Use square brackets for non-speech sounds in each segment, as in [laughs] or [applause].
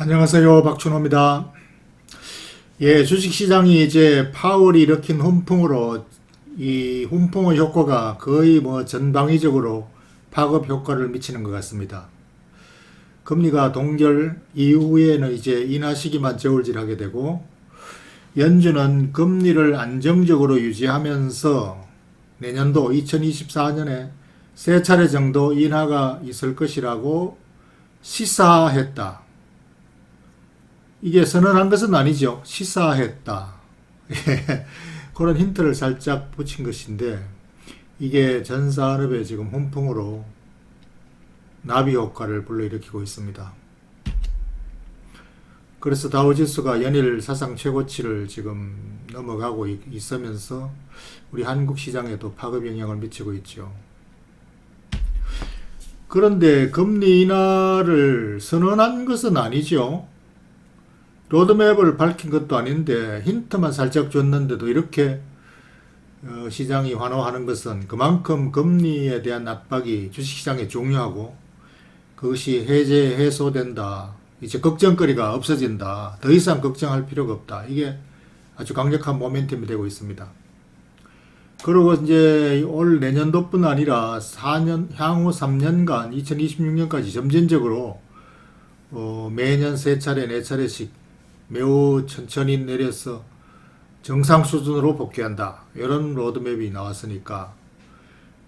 안녕하세요. 박준호입니다. 예, 주식시장이 이제 파월이 일으킨 훈풍으로 이 훈풍의 효과가 거의 뭐 전방위적으로 파급 효과를 미치는 것 같습니다. 금리가 동결 이후에는 이제 인하 시기만 저울질하게 되고 연준은 금리를 안정적으로 유지하면서 내년도 2024년에 세 차례 정도 인하가 있을 것이라고 시사했다. 이게 선언한 것은 아니죠. 시사했다. [laughs] 예, 그런 힌트를 살짝 붙인 것인데 이게 전 산업에 지금 훈풍으로 나비 효과를 불러일으키고 있습니다. 그래서 다우지수가 연일 사상 최고치를 지금 넘어가고 있- 있으면서 우리 한국 시장에도 파급 영향을 미치고 있죠. 그런데 금리 인하를 선언한 것은 아니죠. 로드맵을 밝힌 것도 아닌데 힌트만 살짝 줬는데도 이렇게 어, 시장이 환호하는 것은 그만큼 금리에 대한 압박이 주식시장에 중요하고 그것이 해제 해소된다. 이제 걱정거리가 없어진다. 더 이상 걱정할 필요가 없다. 이게 아주 강력한 모멘텀이 되고 있습니다. 그리고 이제 올 내년도뿐 아니라 4년 향후 3년간 2026년까지 점진적으로 어, 매년 세 차례 네 차례씩 매우 천천히 내려서 정상 수준으로 복귀한다. 이런 로드맵이 나왔으니까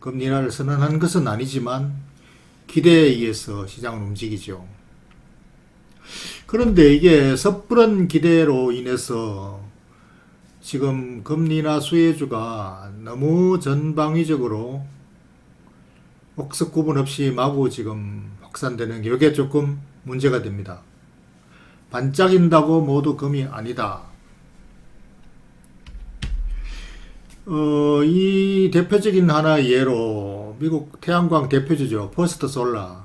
금리 인하를 선언한 것은 아니지만 기대에 의해서 시장은 움직이죠. 그런데 이게 섣부른 기대로 인해서 지금 금리나 수혜주가 너무 전방위적으로 옥석 구분 없이 마구 지금 확산되는 게 이게 조금 문제가 됩니다. 반짝인다고 모두 금이 아니다. 어, 이 대표적인 하나의 예로 미국 태양광 대표주죠. 퍼스트 솔라.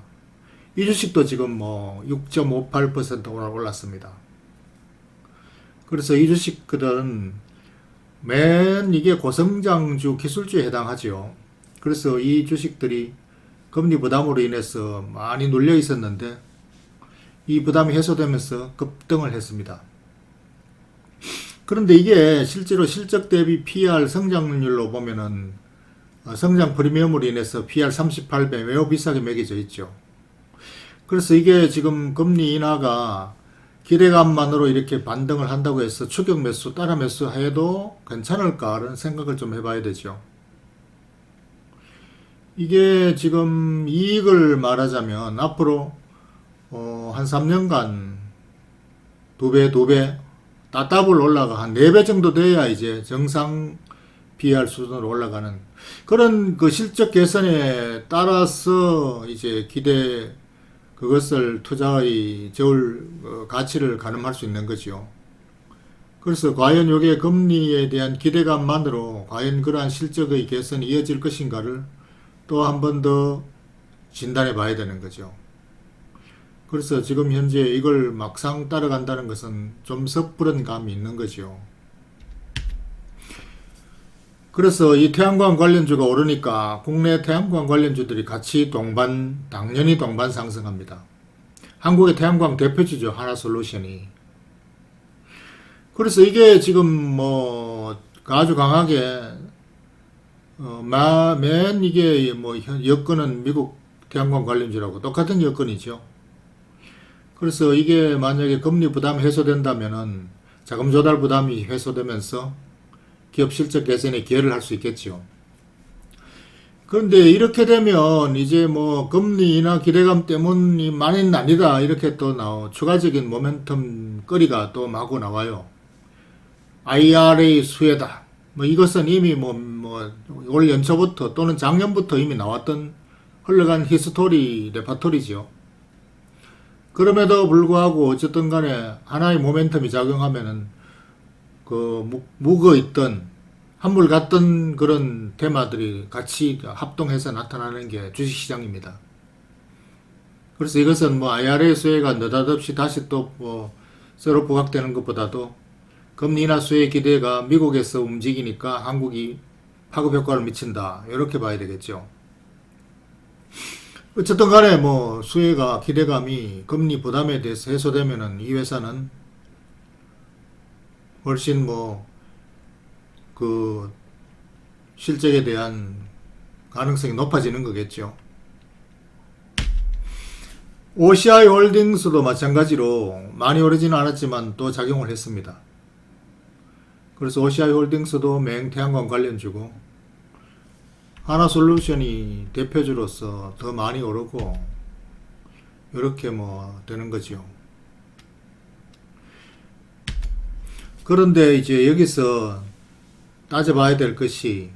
이 주식도 지금 뭐 6.58% 오늘 올랐습니다. 그래서 이 주식들은 맨 이게 고성장주 기술주에 해당하죠. 그래서 이 주식들이 금리 부담으로 인해서 많이 눌려 있었는데 이 부담이 해소되면서 급등을 했습니다. 그런데 이게 실제로 실적 대비 PR 성장률로 보면은 어, 성장 프리미엄으로 인해서 PR 38배 매우 비싸게 매겨져 있죠. 그래서 이게 지금 금리 인하가 기대감만으로 이렇게 반등을 한다고 해서 추격 매수, 따라 매수 해도 괜찮을까라는 생각을 좀 해봐야 되죠. 이게 지금 이익을 말하자면 앞으로 어, 한 3년간 두 배, 두 배, 따따블 올라가 한네배 정도 돼야 이제 정상 PR 수준으로 올라가는 그런 그 실적 개선에 따라서 이제 기대 그것을 투자의 저울 어, 가치를 가늠할 수 있는 거죠. 그래서 과연 이게 금리에 대한 기대감만으로 과연 그러한 실적의 개선이 이어질 것인가를 또 한 번 더 진단해 봐야 되는 거죠. 그래서 지금 현재 이걸 막상 따라간다는 것은 좀 섣부른 감이 있는 거죠. 그래서 이 태양광 관련주가 오르니까 국내 태양광 관련주들이 같이 동반, 당연히 동반 상승합니다. 한국의 태양광 대표주죠. 하나솔루션이. 그래서 이게 지금 뭐 아주 강하게 어, 마, 맨 이게 뭐 현- 여건은 미국 태양광 관련주라고 똑같은 여건이죠. 그래서 이게 만약에 금리 부담 해소된다면은 자금 조달 부담이 해소되면서 기업 실적 개선에 기여를 할 수 있겠죠. 그런데 이렇게 되면 이제 뭐 금리 인하 기대감 때문이만은 아니다 이렇게 또 나오 추가적인 모멘텀 거리가 또 마구 나와요. IRA 수혜다. 뭐 이것은 이미 뭐 뭐올 연초부터 또는 작년부터 이미 나왔던 흘러간 히스토리 레파토리죠. 그럼에도 불구하고 어쨌든 간에 하나의 모멘텀이 작용하면은 그 무- 묵어 있던 한물 같던 그런 테마들이 같이 합동해서 나타나는 게 주식시장입니다. 그래서 이것은 뭐 IRA 수혜가 느닷없이 다시 또 뭐 새로 부각되는 것보다도 금리 인하 수혜 기대가 미국에서 움직이니까 한국이 파급 효과를 미친다. 이렇게 봐야 되겠죠. 어쨌든 간에 뭐 수혜가 기대감이 금리 부담에 대해서 해소되면은 이 회사는 훨씬 뭐 그 실적에 대한 가능성이 높아지는 거겠죠. OCI 홀딩스도 마찬가지로 많이 오르지는 않았지만 또 작용을 했습니다. 그래서 OCI 홀딩스도 맹태양광 관련주고 하나솔루션이 대표주로서 더 많이 오르고 이렇게 뭐 되는 거죠. 그런데 이제 여기서 따져봐야 될 것이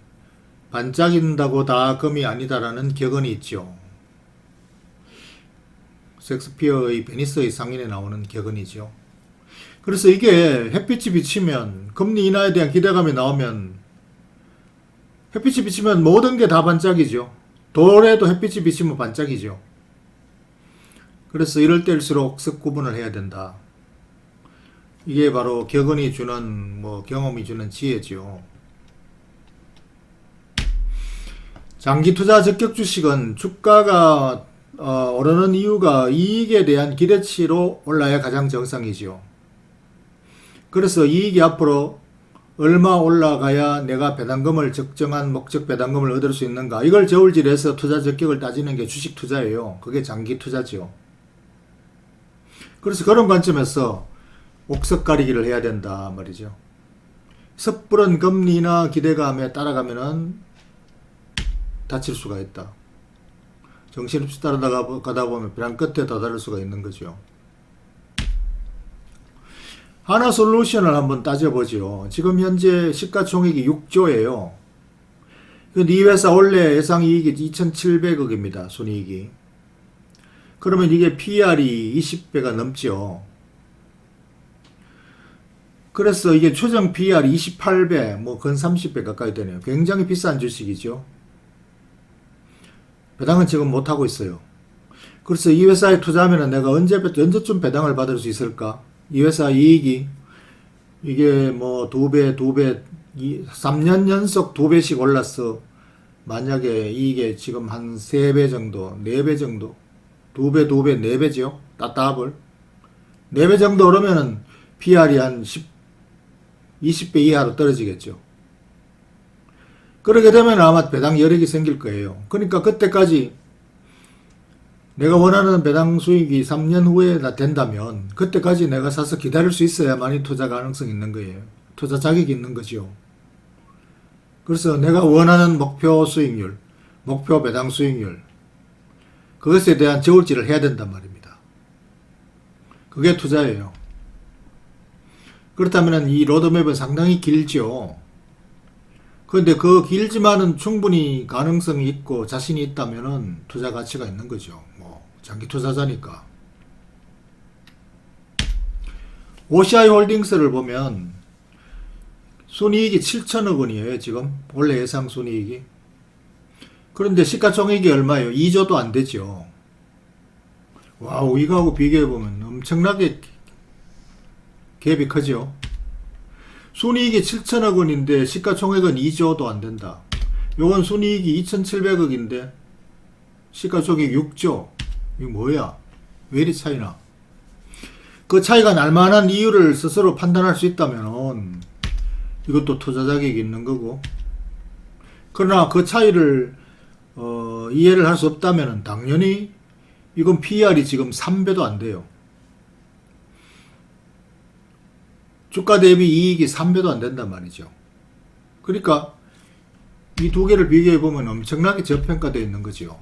반짝인다고 다 금이 아니다라는 격언이 있죠. 섹스피어의 베니스의 상인에 나오는 격언이죠. 그래서 이게 햇빛이 비치면 금리 인하에 대한 기대감이 나오면 햇빛이 비치면 모든 게 다 반짝이죠. 돌에도 햇빛이 비치면 반짝이죠. 그래서 이럴 때일수록 쓱 구분을 해야 된다. 이게 바로 격언이 주는 뭐 경험이 주는 지혜죠. 장기 투자 적격 주식은 주가가 어, 오르는 이유가 이익에 대한 기대치로 올라야 가장 정상이지요. 그래서 이익이 앞으로 얼마 올라가야 내가 배당금을 적정한 목적 배당금을 얻을 수 있는가 이걸 저울질해서 투자 적격을 따지는 게 주식 투자예요. 그게 장기 투자죠. 그래서 그런 관점에서 옥석 가리기를 해야 된다 말이죠. 섣부른 금리나 기대감에 따라가면은 다칠 수가 있다. 정신없이 따라가다 가다 보면 벼랑 끝에 다다를 수가 있는 거죠. 하나 솔루션을 한번 따져보죠. 지금 현재 시가총액이 6조예요. 근데 이 회사 원래 예상 이익이 2,700억입니다. 순이익이. 그러면 이게 PR이 20배가 넘죠. 그래서 이게 최종 PR이 28배, 뭐 근 30배 가까이 되네요. 굉장히 비싼 주식이죠. 배당은 지금 못 하고 있어요. 그래서 이 회사에 투자하면 내가 언제 언제쯤 배당을 받을 수 있을까? 이 회사 이익이 이게 뭐 두 배, 두 배, 3년 연속 두 배씩 올랐어. 만약에 이게 지금 한 세 배 정도, 네 배 정도, 두 배, 두 배, 네 배죠. 따따블. 네 배 정도 오르면은 PR이 한 10, 20배 이하로 떨어지겠죠. 그렇게 되면 아마 배당 여력이 생길 거예요. 그러니까 그때까지 내가 원하는 배당 수익이 3년 후에 다 된다면 그때까지 내가 사서 기다릴 수 있어야만이 투자 가능성이 있는 거예요. 투자 자격이 있는 거죠. 그래서 내가 원하는 목표 수익률, 목표 배당 수익률 그것에 대한 저울질을 해야 된단 말입니다. 그게 투자예요. 그렇다면 이 로드맵은 상당히 길죠. 그런데 그 길지만은 충분히 가능성이 있고 자신이 있다면은 투자 가치가 있는 거죠. 뭐 장기 투자자니까. OCI 홀딩스를 보면 순이익이 7천억 원이에요, 지금. 원래 예상 순이익이. 그런데 시가총액이 얼마예요? 2조도 안 되죠. 와우, 이거하고 비교해보면 엄청나게 갭이 크죠. 순이익이 7천억 원인데 시가총액은 2조도 안 된다. 요건 순이익이 2,700억인데 시가총액 6조. 이거 뭐야? 왜 이리 차이나? 그 차이가 날 만한 이유를 스스로 판단할 수 있다면 이것도 투자 자격이 있는 거고 그러나 그 차이를 어, 이해를 할 수 없다면 당연히 이건 PR이 지금 3배도 안 돼요. 주가 대비 이익이 3배도 안 된단 말이죠. 그러니까 이 두 개를 비교해 보면 엄청나게 저평가되어 있는 거죠.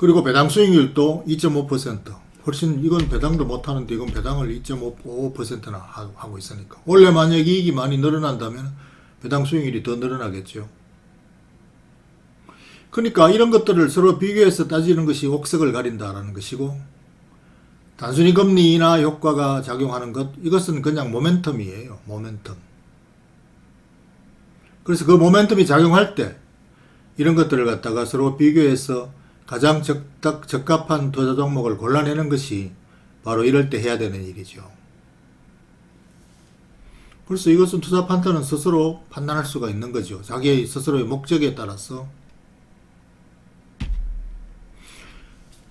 그리고 배당 수익률도 2.5% 훨씬 이건 배당도 못 하는데 이건 배당을 2.5%나 하고 있으니까 원래 만약 이익이 많이 늘어난다면 배당 수익률이 더 늘어나겠죠. 그러니까 이런 것들을 서로 비교해서 따지는 것이 옥석을 가린다라는 것이고 단순히 금리 인하 효과가 작용하는 것 이것은 그냥 모멘텀이에요. 모멘텀. 그래서 그 모멘텀이 작용할 때 이런 것들을 갖다가 서로 비교해서 가장 적합, 적합한 투자 종목을 골라내는 것이 바로 이럴 때 해야 되는 일이죠. 그래서 이것은 투자 판단은 스스로 판단할 수가 있는 거죠. 자기의 스스로의 목적에 따라서.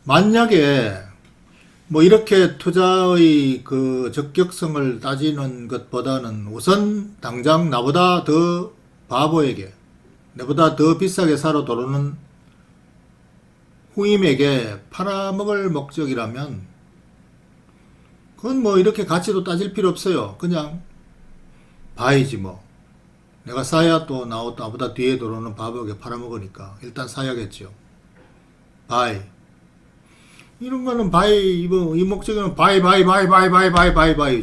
만약에 뭐 이렇게 투자의 그 적격성을 따지는 것보다는 우선 당장 나보다 더 바보에게, 내보다 더 비싸게 사러 들어오는 후임에게 팔아먹을 목적이라면 그건 뭐 이렇게 가치도 따질 필요 없어요. 그냥 봐야지 뭐. 내가 사야 또 나오- 나보다 뒤에 들어오는 바보에게 팔아먹으니까 일단 사야겠죠. 바이. 이런 거는 바이, 뭐, 이 목적은 바이, 바이, 바이, 바이, 바이, 바이, 바이, 바이.